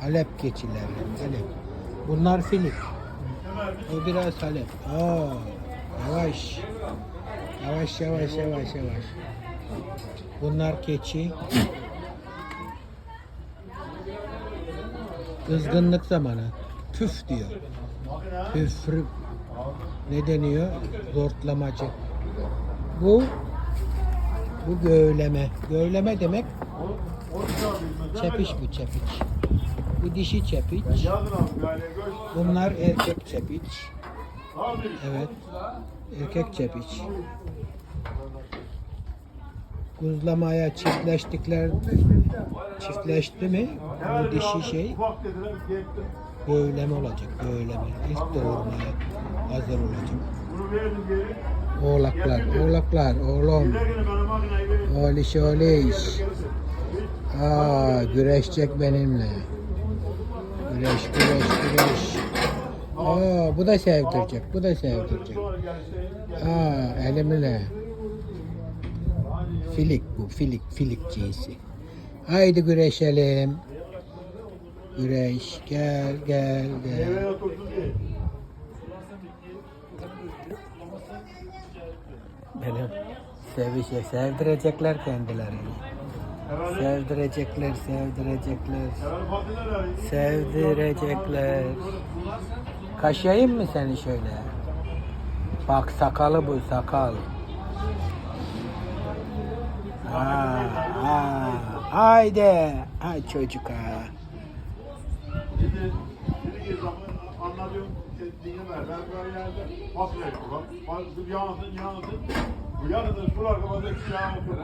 Halep keçileri. Halep. Bunlar filik. O biraz Halep. Oo, yavaş. Yavaş yavaş yavaş yavaş. Bunlar keçi. Kızgınlık zamanı. Püf diyor. Püfrü. Ne deniyor? Zortlamacı. Bu bu göğleme. Göğleme demek çepiç bu çepiç. Bu dişi çepiç. Bunlar erkek çepiç. Evet. Erkek çepiç. Kuzlamaya çiftleştikler çiftleşti mi bu dişi şey göğleme olacak göğleme. İlk doğurmaya hazır olacak. Oğlaklar, oğlaklar, oğlum. Oliş oliş. Aa, güreşecek benimle. Güreş, güreş, güreş. Aa, bu da sevdirecek, bu da sevdirecek. Aa, elimle. Filik bu, filik, filik cinsi. Haydi güreşelim. Güreş, gel, gel, gel. Benim sevişe, sevdirecekler kendilerini. Sevdirecekler, sevdirecekler. Sevdirecekler. Kaşıyayım mı seni şöyle? Bak sakalı bu sakal. Ha, ha, haydi. Ay çocuk ha. Anlatıyorum, dinleme. Ben böyle yerde fasulye yapıyorum. Yansın, yansın. Bu sular kapatacak, yağmur.